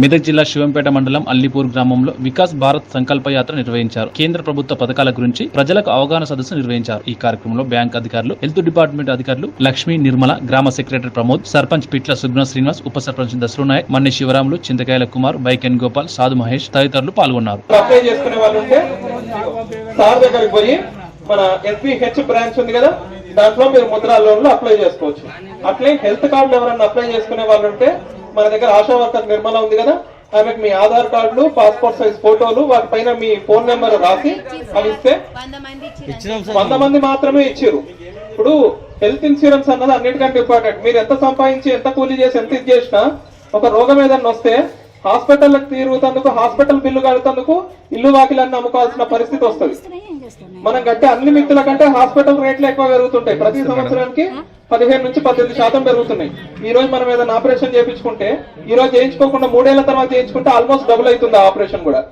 మెదక్ జిల్లా శివంపేట మండలం అల్లిపూర్ గ్రామంలో వికాస్ భారత్ సంకల్ప యాత్ర నిర్వహించారు. కేంద్ర ప్రభుత్వ పథకాల గురించి ప్రజలకు అవగాహన సదస్సు నిర్వహించారు. ఈ కార్యక్రమంలో బ్యాంక్ అధికారులు హెల్త్ డిపార్ట్మెంట్ అధికారులు లక్ష్మీ నిర్మల గ్రామ సెక్రటరీ ప్రమోద్ సర్పంచ్ పిట్ల సుగ్న శ్రీనివాస్ ఉప సర్పంచ్ దసరు నాయక్ మన్ని శివరాములు చింతకాయల కుమార్ బైకెన్ గోపాల్ సాధు మహేష్ తదితరులు పాల్గొన్నారు. మన ఎస్బిహెచ్ బ్రాంచ్ ఉంది కదా దాంట్లో మీరు ముద్రా లోన్లు అప్లై చేసుకోవచ్చు. అట్లే హెల్త్ కార్డులు ఎవరైనా అప్లై చేసుకునే వాళ్ళు ఉంటే మన దగ్గర ఆశా వర్కర్ నిర్మల ఉంది కదా. ఆమెకు మీ ఆధార్ కార్డులు పాస్పోర్ట్ సైజ్ ఫోటోలు వాటిపైన మీ ఫోన్ నెంబర్ రాసి అవి ఇస్తే వంద మంది మాత్రమే ఇచ్చారు ఇప్పుడు హెల్త్ ఇన్సూరెన్స్ అన్నది అన్నిటికంటే ఇంపార్టెంట్. మీరు ఎంత సంపాదించి ఎంత కూలీ చేసి ఎంత ఇది చేసినా ఒక రోగం ఏదన్నా వస్తే హాస్పిటల్కి తిరుగుతందుకు హాస్పిటల్ బిల్లు కడుతందుకు ఇల్లు వాకిలన్నీ అమ్ముకోవాల్సిన పరిస్థితి వస్తుంది. మనం కట్టే అన్ని మిత్తుల కంటే హాస్పిటల్ రేట్లు ఎక్కువ పెరుగుతుంటాయి. ప్రతి సంవత్సరానికి పదిహేను నుంచి పద్దెనిమిది శాతం పెరుగుతున్నాయి. ఈ రోజు మనం ఏదైనా ఆపరేషన్ చేయించుకుంటే ఈ రోజు చేయించుకోకుండా మూడేళ్ళ తర్వాత చేయించుకుంటే ఆల్మోస్ట్ డబుల్ అవుతుంది ఆ ఆపరేషన్ కూడా.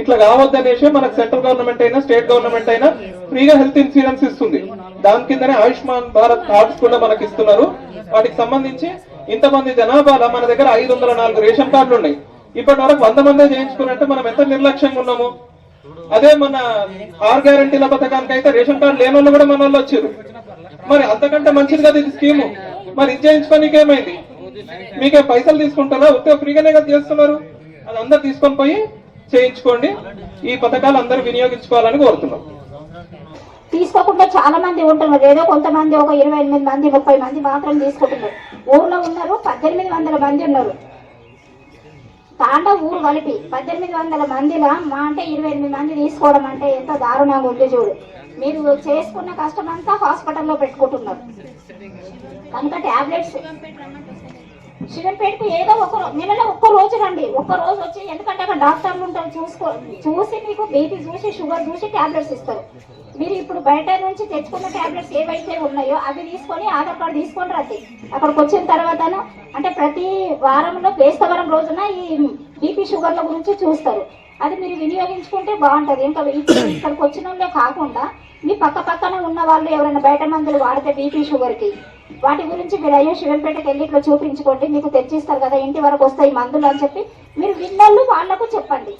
ఇట్లా కావద్దనేసి మనకు సెంట్రల్ గవర్నమెంట్ అయినా స్టేట్ గవర్నమెంట్ అయినా ఫ్రీగా హెల్త్ ఇన్సూరెన్స్ ఇస్తుంది. దాని కిందనే ఆయుష్మాన్ భారత్ కార్డ్స్ కూడా మనకి ఇస్తున్నారు. వాటికి సంబంధించి ఇంతమంది జనాభాలో మన దగ్గర ఐదు వందల నాలుగు రేషన్ కార్డులు ఉన్నాయి. ఇప్పటి వరకు వంద మందే చేయించుకున్నట్టు మనం ఎంత నిర్లక్ష్యంగా ఉన్నాము? అదే మన ఆర్ గ్యారంటీల పథకానికి అయితే రేషన్ కార్డు లేని వాళ్ళు కూడా మన వాళ్ళు వచ్చారు. మరి అంతకంటే మంచిది కదా ఇది స్కీము. మరి ఇది చేయించుకోనికి ఏమైంది? మీకే పైసలు తీసుకుంటారా? ఉత్తే ఫ్రీగానే కదా చేస్తున్నారు. అది అందరు తీసుకొని పోయి చేయించుకోండి. ఈ పథకాలు అందరూ వినియోగించుకోవాలని కోరుతున్నాం. తీసుకోకుండా చాలా మంది ఉంటున్నారు ఏదో కొంతమంది ఒక ఇరవై ఎనిమిది మంది ముప్పై మంది మాత్రం తీసుకుంటున్నారు. ఊర్లో ఉన్నారు పద్దెనిమిది వందల మంది ఉన్నారు. తాండ ఊరు కలిపి పద్దెనిమిది వందల మందిలా మా అంటే ఇరవై ఎనిమిది మంది తీసుకోవడం అంటే ఎంత దారుణంగా ఉంది చూడు. మీరు చేసుకున్న కష్టం అంతా హాస్పిటల్లో పెట్టుకుంటున్నారు. కనుక టాబ్లెట్స్ శివన్పేటకు ఏదో ఒక నెలలో ఒక్క రోజు రండి. ఒక్క రోజు వచ్చి ఎందుకంటే అక్కడ డాక్టర్లు ఉంటారు చూసుకో చూసి మీకు బీపీ చూసి షుగర్ చూసి టాబ్లెట్స్ ఇస్తారు. మీరు ఇప్పుడు బయట నుంచి తెచ్చుకున్న టాబ్లెట్స్ ఏవైతే ఉన్నాయో అవి తీసుకొని ఆధార్ కార్డు తీసుకొని రండి. అక్కడికి వచ్చిన తర్వాతను అంటే ప్రతి వారంలో బేస్తవరం రోజున ఈ బీపీ షుగర్ల గురించి చూస్తారు. అది మీరు వినియోగించుకుంటే బాగుంటుంది. ఇంకా ఇక్కడికి వచ్చిన వాళ్ళే కాకుండా మీ పక్క పక్కన ఉన్న వాళ్ళు ఎవరైనా బయట మందులు వాడితే బీపీ షుగర్కి వాటి గురించి మీరు అయ్యో శివన్పేటకి వెళ్ళి ఇట్లా చూపించుకోండి మీకు తెచ్చిస్తారు కదా ఇంటి వరకు వస్తాయి మందులు అని చెప్పి మీరు విన్నోళ్ళు వాళ్ళకు చెప్పండి.